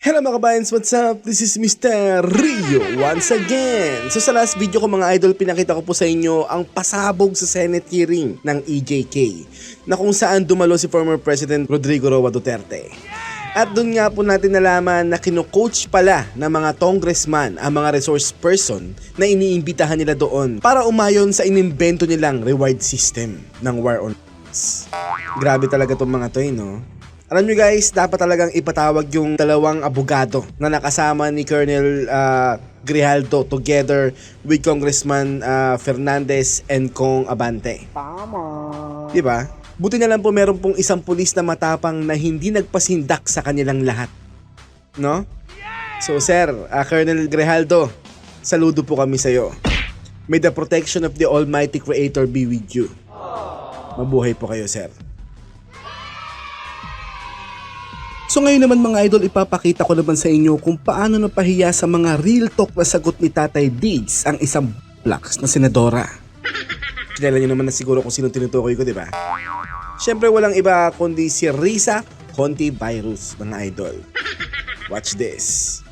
Hello mga kabayans, what's up? This is Mr. Rio once again. So sa last video ko mga idol, pinakita ko po sa inyo ang pasabog sa Senate hearing ng EJK na kung saan dumalo si former President Rodrigo Roa Duterte. At doon nga po natin nalaman na kino-coach pala ng mga congressman ang mga resource person na iniimbitahan nila doon para umayon sa inimbento nilang reward system ng war on. Grabe talaga tong mga to eh, no? Alam nyo guys, dapat talagang ipatawag yung dalawang abogado na nakasama ni Colonel ah, Grijaldo together with Congressman ah, Fernandez and Kong Abante. Tama. Di ba? Buti na lang po meron pong isang pulis na matapang na hindi nagpasindak sa kanilang lahat. No? So sir, ah, Colonel Grijaldo, saludo po kami sa'yo. May the protection of the Almighty Creator be with you. Mabuhay po kayo, sir. So ngayon naman mga idol, ipapakita ko naman sa inyo kung paano napahiya sa mga real talk na sagot ni Tatay Diggs ang isang blacks na senadora. Kilala niyo naman na siguro kung sino tinutukoy ko, di ba? Siyempre walang iba kundi si Risa Conti Virus, mga idol. Watch this.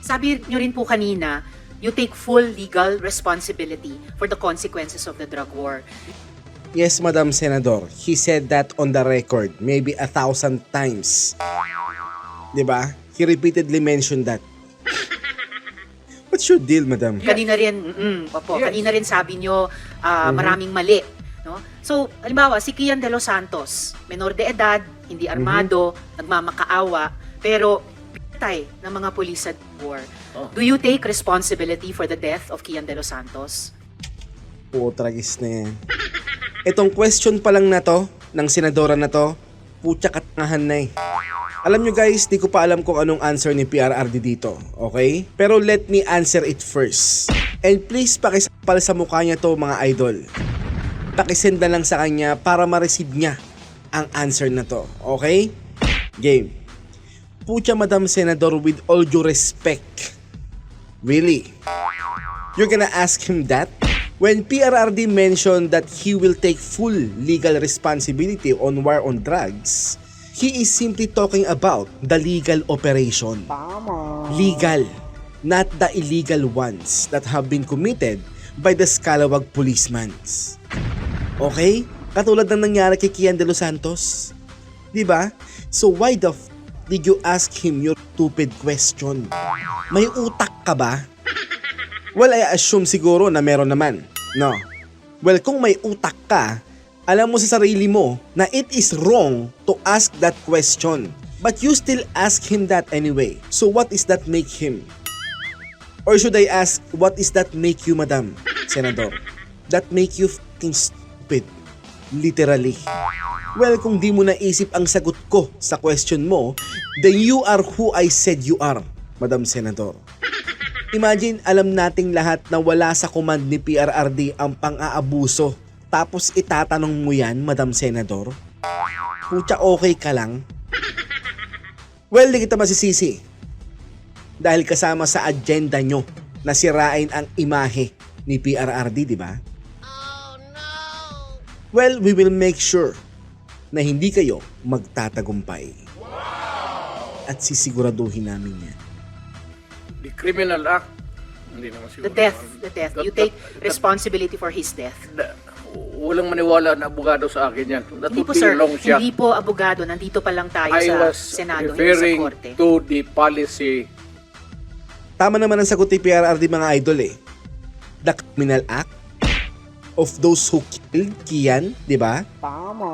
Sabi nyo rin po kanina, you take full legal responsibility for the consequences of the drug war. Yes, Madam Senador, he said that on the record maybe a thousand times. Di ba? He repeatedly mentioned that. What's your deal, Madam? Kanina rin, mm, opo, kanina rin sabi nyo ah, maraming mali. No? So, halimbawa, si Kian De Los Santos, menor de edad, hindi armado, nagmamakaawa, pero pinatay ng mga pulis sa war. Do you take responsibility for the death of Kian De Los Santos? Oo, tragis na yan. Itong question pa lang na to, ng senadora na to, putya katangahan na eh. Alam nyo guys, di ko pa alam kung anong answer ni PRRD dito, okay? Pero let me answer it first. And please pakisapal sa mukha niya to mga idol. Pakisend na lang sa kanya para ma-receive niya ang answer na to, okay? Game. Putya Madam Senador with all due respect. Really? You're gonna ask him that? When PRRD mentioned that he will take full legal responsibility on war on drugs, he is simply talking about the legal operation. Tama. Legal, not the illegal ones that have been committed by the scalawag policemen. Okay? Katulad ng nangyari kay Kian De Los Santos. 'Di ba? So why the f- did you ask him your stupid question? May utak ka ba? Well, I assume siguro na meron naman. No. Well, kung may utak ka, alam mo sa sarili mo na it is wrong to ask that question. But you still ask him that anyway. So what is that make him? Or should I ask, what is that make you, Madam Senador? That make you fucking stupid. Literally. Well, kung di mo naisip ang sagot ko sa question mo, then you are who I said you are, Madam Senador. Imagine, alam nating lahat na wala sa command ni PRRD ang pang-aabuso. Tapos itatanong mo yan, Madam Senador? Pucha, okay ka lang? Well, di kita masisisi. Dahil kasama sa agenda nyo na sirain ang imahe ni PRRD, di ba? Well, we will make sure na hindi kayo magtatagumpay. At sisiguraduhin namin yan. Criminal act, hindi naman siguro. The death, naman. the death. That- You take that- that- responsibility for his death. that- walang maniwala na abogado sa akin yan. That Hindi po sir, hindi po abogado, nandito pa lang tayo I sa Senado, hindi sa referring Korte. to the policy Tama naman ang sagot ni PRRD mga idol eh. The criminal act of those who killed Kian, di ba? Tama.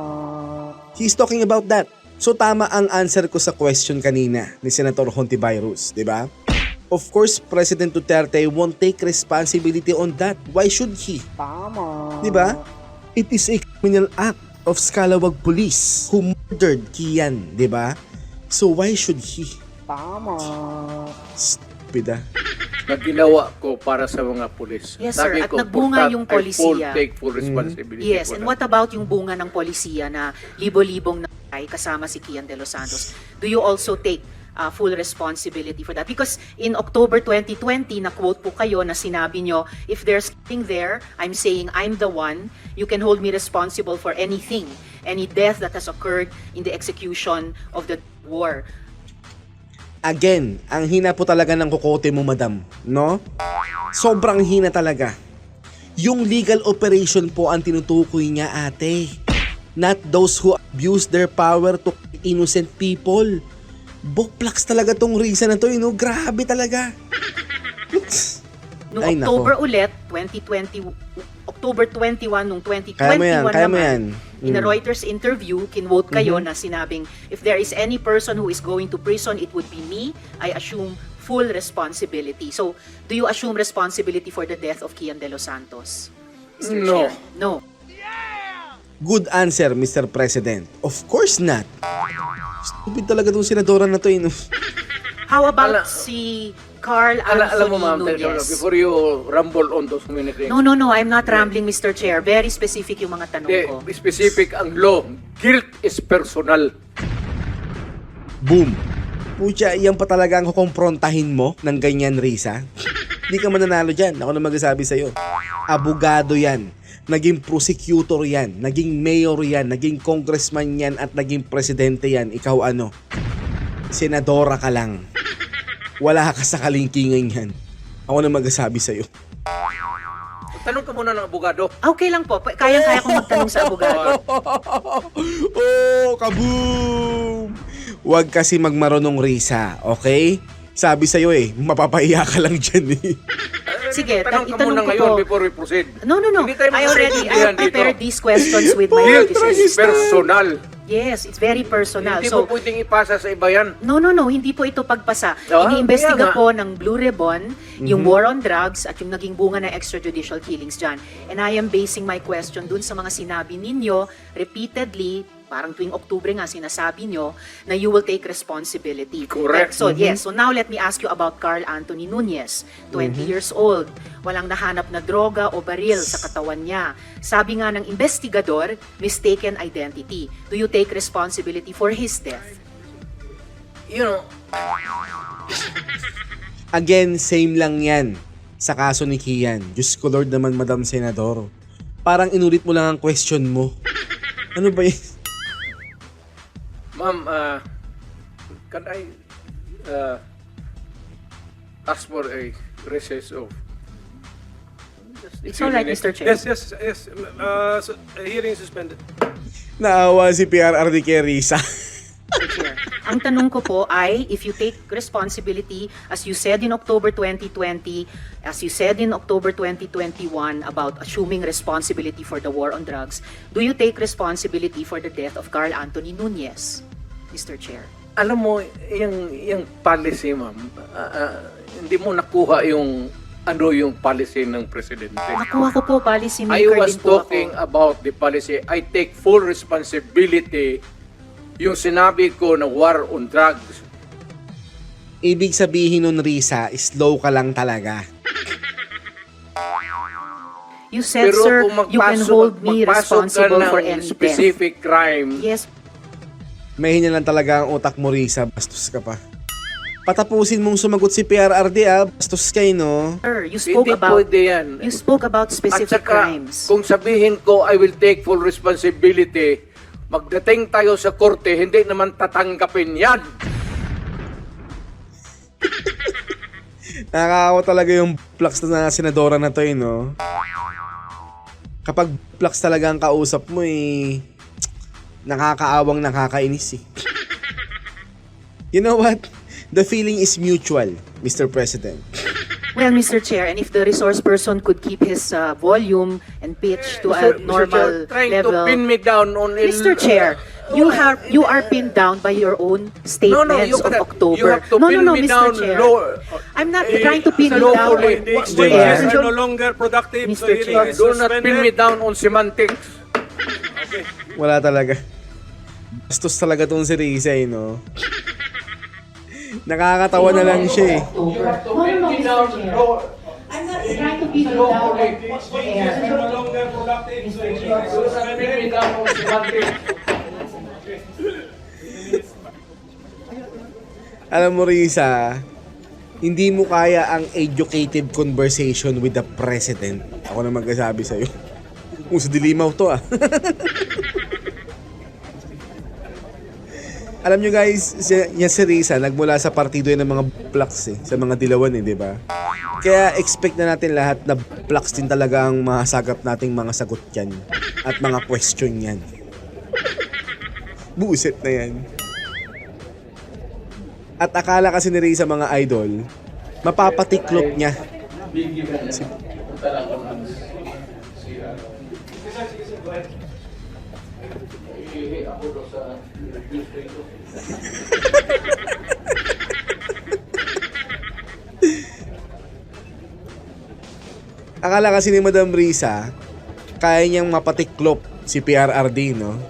He's talking about that. So tama ang answer ko sa question kanina ni Senator Hontivirus, di ba? Of course, President Duterte won't take responsibility on that. Why should he? Tama. Di ba? It is a criminal act of Scalawag Police who murdered Kian, di ba? So why should he? Tama. Stupid ah. na ginawa ko para sa mga pulis. Yes, sir. Lagi At ko nagbunga yung I full polisiya. take full responsibility Yes, for and what about yung bunga ng polisiya na libo-libong namatay kasama si Kian De Los Santos? Do you also take uh, full responsibility for that? Because in October 2020, na-quote po kayo na sinabi nyo, if there's something there, I'm saying I'm the one, you can hold me responsible for anything, any death that has occurred in the execution of the war. Again, ang hina po talaga ng kukote mo, madam. No? Sobrang hina talaga. Yung legal operation po ang tinutukoy niya, ate. Not those who abuse their power to innocent people. Bokplaks talaga tong reason na to, eh, no? Grabe talaga. Noong Ay, nako. October ulit, 2020, October 21 nung 2021 Kaya mo yan, kaya mo naman, yan. in a Mm. Reuters interview, kinwote kayo Mhm. na sinabing, if there is any person who is going to prison, it would be me. I assume full responsibility. So, do you assume responsibility for the death of Kian De Los Santos? Mr. No. Chair? No. Good answer, Mr. President. Of course not. Stupid talaga tong senadora na to, eh, no? How about Ala- si Carl Ala, Anthony alam mo ma'am, Nunez? before you rumble on those many things, No, no, no. I'm not rambling, Mr. Chair. Very specific yung mga tanong the ko. specific ang law, guilt is personal. Boom. Pucha, yan pa talaga ang kukomprontahin mo ng ganyan, Risa? Hindi ka mananalo dyan. Ako na magsasabi sa'yo. Abogado yan. Naging prosecutor yan. Naging mayor yan. Naging congressman yan. At naging presidente yan. Ikaw ano? Senadora ka lang. Wala ka sa kalingkingan yan. Ako na magsasabi sa'yo. Tanong ka muna ng abogado. Okay lang po. Kayang-kaya kong magtanong sa abogado. oh, kaboom! Huwag kasi magmarunong Risa, okay? Sabi sa'yo eh, mapapaiya ka lang dyan eh. Sige, tanong ta- ka muna ngayon po. before we proceed. No, no, no. Hindi tayo I already I have prepared dito. these questions with my witnesses. personal. Yes, it's very personal. Hindi So, mo pwedeng ipasa sa iba yan. no, no, no. Hindi po ito pagpasa. Ah, Iniimbestiga po ng Blue Ribbon yung war on drugs at yung naging bunga ng extrajudicial killings dyan. And I am basing my question dun sa mga sinabi ninyo repeatedly parang tuwing Oktubre nga sinasabi nyo na you will take responsibility. Correct. So, yes. So, now let me ask you about Carl Anthony Nunez, 20 years old. Walang nahanap na droga o baril sa katawan niya. Sabi nga ng investigador, mistaken identity. Do you take responsibility for his death? You know, Again, same lang yan sa kaso ni Kian. Diyos ko Lord naman, Madam Senador. Parang inulit mo lang ang question mo. Ano ba yun? Ma'am, uh, can I uh, ask for a recess of just a It's few all right, minutes? Mr. Chair. Yes, yes, yes. Uh, so, uh, hearing suspended. Naawa si PRRD kay Risa. Chair. Ang tanong ko po ay, if you take responsibility, as you said in October 2020, as you said in October 2021 about assuming responsibility for the war on drugs, do you take responsibility for the death of Carl Anthony Nunez, Mr. Chair? Alam mo, yung, yung policy, ma'am, ah, ah, hindi mo nakuha yung ano yung policy ng presidente. Nakuha ko po, policy I maker was din po talking ako. about the policy. I take full responsibility yung sinabi ko na war on drugs. Ibig sabihin nun, Risa, slow ka lang talaga. You said, Pero sir, you can hold me responsible ng for any specific crime, Yes, May hinya lang talaga ang utak mo, Risa. Bastos ka pa. Patapusin mong sumagot si PRRD ah. Bastos kayo, no? sir, you spoke hindi about pwede yan. you spoke about At specific saka, crimes. kung sabihin ko, I will take full responsibility, magdating tayo sa korte, hindi naman tatanggapin yan. Nakakawa talaga yung flux na senadora na to, eh, no? Kapag flux talaga ang kausap mo, eh, nakakaawang nakakainis, eh. You know what? The feeling is mutual, Mr. President. Well, Mr. Chair, and if the resource person could keep his uh, volume and pitch to a Mr. Mr. normal Chair, trying level. to pin me down on il- Mr. Chair, you have you are pinned down by your own No, no, statements you, of cannot- October. you have to no, pin no, no, me Mr. down Chair. low. I'm not Eh, trying to pin you lawfully. down. The on- exchanges are no longer productive, so Mr. hearing Chair. is Do not pin me suspended. down on semantics. Wala talaga. Bastos talaga tong si Risa, eh, no? Nakakatawa na lang siya, eh. I'm not trying to down. The suspended. Alam mo, Risa, hindi mo kaya ang educative conversation with the president. Ako na magsasabi sa'yo. Sa dilimaw to, ah. Alam nyo guys, si, yan si Risa, nagmula sa partido yan ng mga plucks eh, sa mga dilawan eh, di ba? Kaya expect na natin lahat na plucks din talaga ang mahasagap nating mga sagot yan at mga question yan. Buset na yan. At akala kasi ni Risa mga idol, mapapatiklop niya. Si, akala kasi ni Madam Risa, kaya niyang mapatiklop si PRRD, no?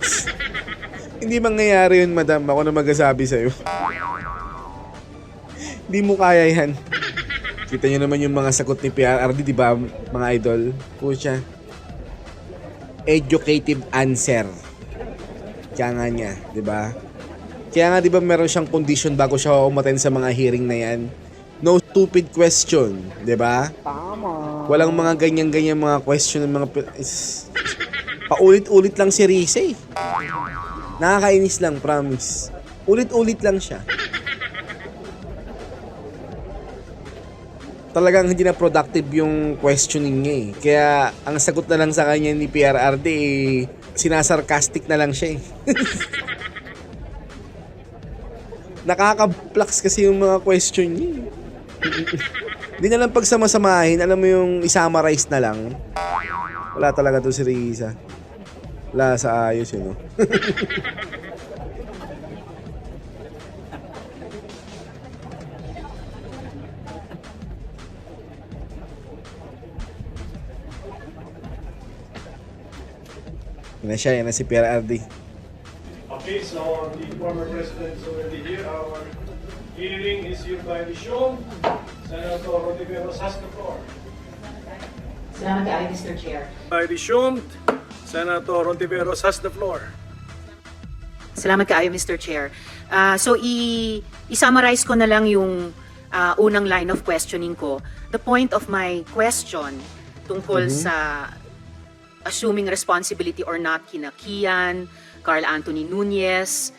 Hindi mangyayari yun, madam. Ako na magsasabi sa'yo. Hindi mo kaya yan. Kita niyo naman yung mga sagot ni PRRD, di ba, mga idol? Pucha. Educative answer. Kaya nga niya, di ba? Kaya nga, di ba, meron siyang condition bago siya umaten sa mga hearing na yan? No stupid question, di ba? Tama. Walang mga ganyan-ganyan mga question ng mga... is- Paulit-ulit lang si Risa eh. Nakakainis lang, promise. Ulit-ulit lang siya. Talagang hindi na productive yung questioning niya eh. Kaya ang sagot na lang sa kanya ni PRRD eh, sinasarcastic na lang siya eh. Nakaka-flux kasi yung mga question niya eh. Hindi na lang pagsamasamahin, alam mo yung isummarize na lang. Wala talaga to si Risa. Wala sa ayos yun, no? Yan na siya, yan na si PRRD. Okay, so the former president is already here. Our hearing is hereby resumed. Senator Rodrigo has the floor. Salamat kaayo, Mr. Chair. By resumed, Senator Ontiveros has the floor. Salamat kaayo, Mr. Chair. Ah, so, i- i-summarize ko na lang yung ah, unang line of questioning ko. The point of my question tungkol sa assuming responsibility or not kina Kian, Carl Anthony Nunez,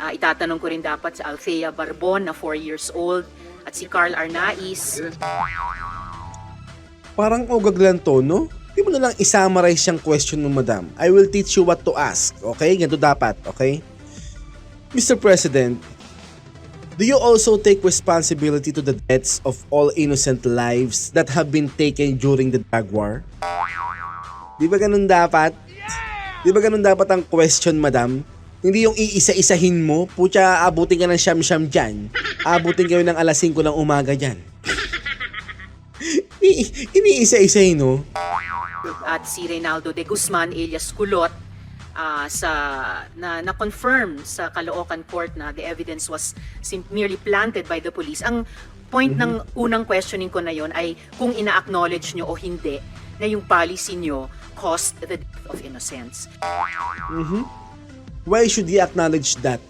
ah, itatanong ko rin dapat sa Althea Barbon na 4 years old, at si Carl Arnaiz. Parang ogag lang to, no? Di mo na lang isummarize yung question mo, madam. I will teach you what to ask, okay? Ganito dapat, okay? Mr. President, do you also take responsibility to the deaths of all innocent lives that have been taken during the drug war? Di ba ganun dapat? Di ba ganun dapat ang question, madam? Hindi yung iisa-isahin mo, putya, abutin ka ng siyam-siyam dyan. Abutin kayo ng alas 5 ng umaga dyan. Iniisa-isahin, no? at si Reynaldo de Guzman alias Kulot ah, sa na na-confirm sa Caloocan Court na the evidence was sim- merely planted by the police. Ang point ng unang questioning ko na yon ay kung ina-acknowledge nyo o hindi na yung policy nyo caused the death of innocents. Why should he acknowledge that?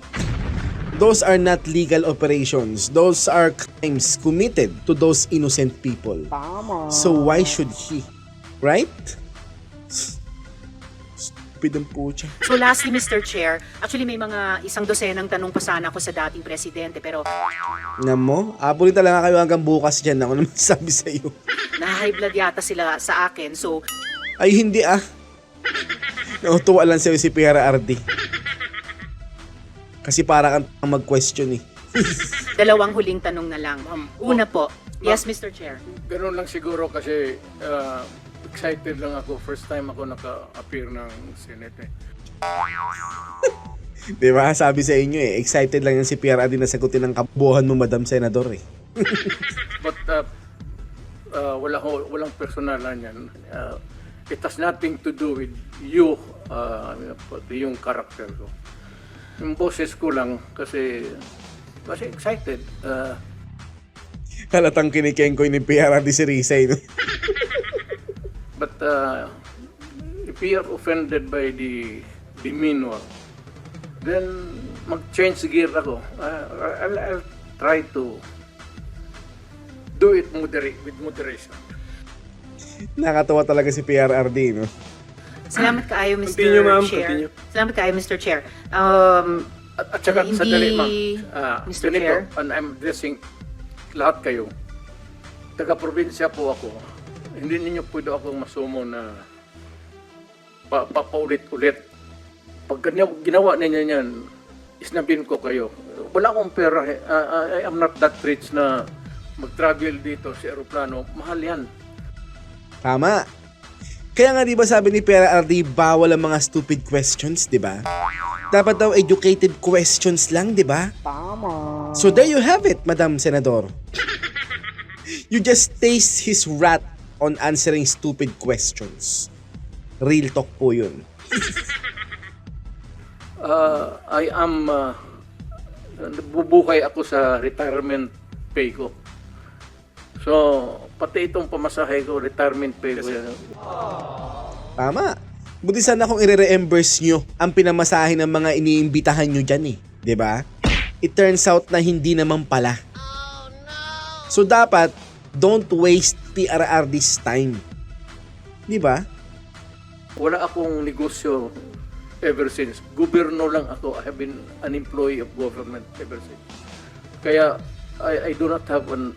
Those are not legal operations. Those are crimes committed to those innocent people. Tama. So why should he? Right? Stupid ang pucha. So lastly, Mr. Chair, actually may mga isang dosenang tanong pa sana ako sa dating presidente pero Nga mo? Abulin talaga kayo hanggang bukas dyan. Ako naman sabi sa iyo. na-high blood yata sila sa akin. So Ay hindi ah. Nautuwa lang sa'yo si PRRD. Kasi para kang mag-question eh. dalawang huling tanong na lang. Una po, yes Mr. Chair. Ganun lang siguro kasi uh, excited lang ako. First time ako naka-appear ng Senate. Eh. Di ba? Sabi sa inyo eh. Excited lang yan si PRRD na sagutin ang kabuhan mo, Madam Senador eh. But uh, uh, wala ko, walang personalan yan. Uh, it has nothing to do with you, uh, yung character ko. Yung boses ko lang kasi kasi excited. Uh, Halatang kinikengkoy ni PRRD si Risa eh. no? but uh, if you are offended by the demeanor, then mag-change gear ako. Uh, I'll, I'll try to do it moderate, with moderation. Nakatawa talaga si PRRD, no? Salamat kaayo, Mr. Continue, ma'am. Chair. Continue. Salamat kaayo, Mr. Chair. Um, At, at saka, Hindi, sandali ma'am. Ah, Mr. ganito, Chair. and I'm addressing lahat kayo. Taga-probinsya po ako. Hindi ninyo pwede akong masumo na pa, papaulit-ulit. Pag ganyan, ginawa ninyo yan, isnabin ko kayo. Wala akong pera. ah, I am not that rich na mag-travel dito sa aeroplano. Mahal yan. Tama. Kaya nga 'di ba sabi ni Pera RD bawal ang mga stupid questions, 'di ba? Dapat daw educated questions lang, 'di ba? Tama. So there you have it, Madam Senador. you just taste his wrath on answering stupid questions. Real talk po yun. Uh, I am uh, bubuhay ako sa retirement pay ko. So, pati itong pamasahe ko, retirement pay ko yan. Tama. Buti sana kung i-reimburse nyo ang pinamasahe ng mga iniimbitahan nyo dyan eh. 'Di ba? It turns out na hindi naman pala. So dapat, don't waste PRRD's time. 'Di ba? Wala akong negosyo ever since. Gobyerno lang ako. I have been an employee of government ever since. Kaya, I, I do not have an,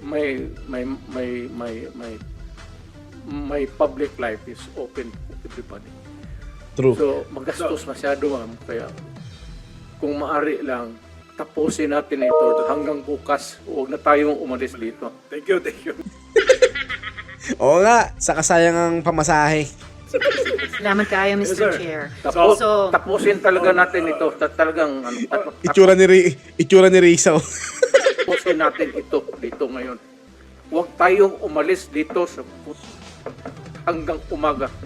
my, my, my, my, my, my public life is open to everybody. True. So, magastos masyado, ma'am. Kaya, kung maari lang, tapusin natin ito hanggang bukas. Huwag na tayong umalis dito. Thank you, thank you. Oo nga, sa kasayangang pamasahe. Salamat kayo, Mr. sir. Chair. Tapos, So, tapusin talaga natin ito. Ta- talagang, ano, tat- Itsura ni, Ri- itsura ni Rizal. tapusin natin ito dito ngayon. Huwag tayong umalis dito sa hanggang umaga.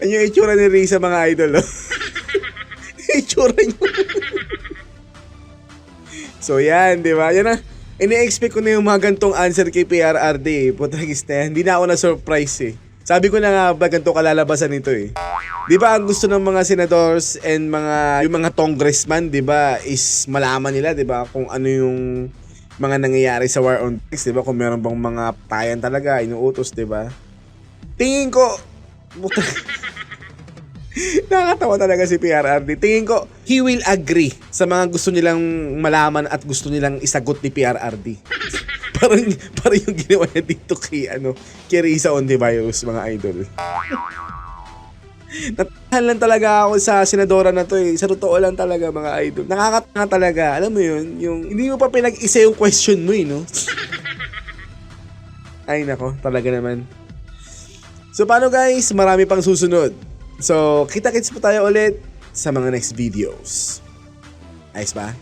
Yan yung itsura ni Rizal mga idol. Oh. itsura niyo. so yan, di ba? Yan na. Ini-expect ko na yung mga gantong answer kay PRRD. Na yan. Hindi na ako na-surprise eh. Sabi ko na nga ba ganito kalalabasan nito eh. Di ba ang gusto ng mga senators and mga yung mga congressman, di ba, is malaman nila, di ba, kung ano yung mga nangyayari sa war on drugs, di ba, kung meron bang mga tayan talaga, inuutos, di ba? Tingin ko, Nakakatawa talaga si PRRD. Tingin ko, he will agree sa mga gusto nilang malaman at gusto nilang isagot ni PRRD. Parang, parang yung ginawa niya dito kay, ano, kay Risa Ontiveros, mga idol. Natahan lang talaga ako sa senadora na to eh. Sa totoo lang talaga mga idol. Nakakatanga talaga. Alam mo yun, yung hindi mo pa pinag-isa yung question mo eh, no? Ay nako, talaga naman. So paano guys? Marami pang susunod. So, kita-kits po tayo ulit sa mga next videos. Ayos ba?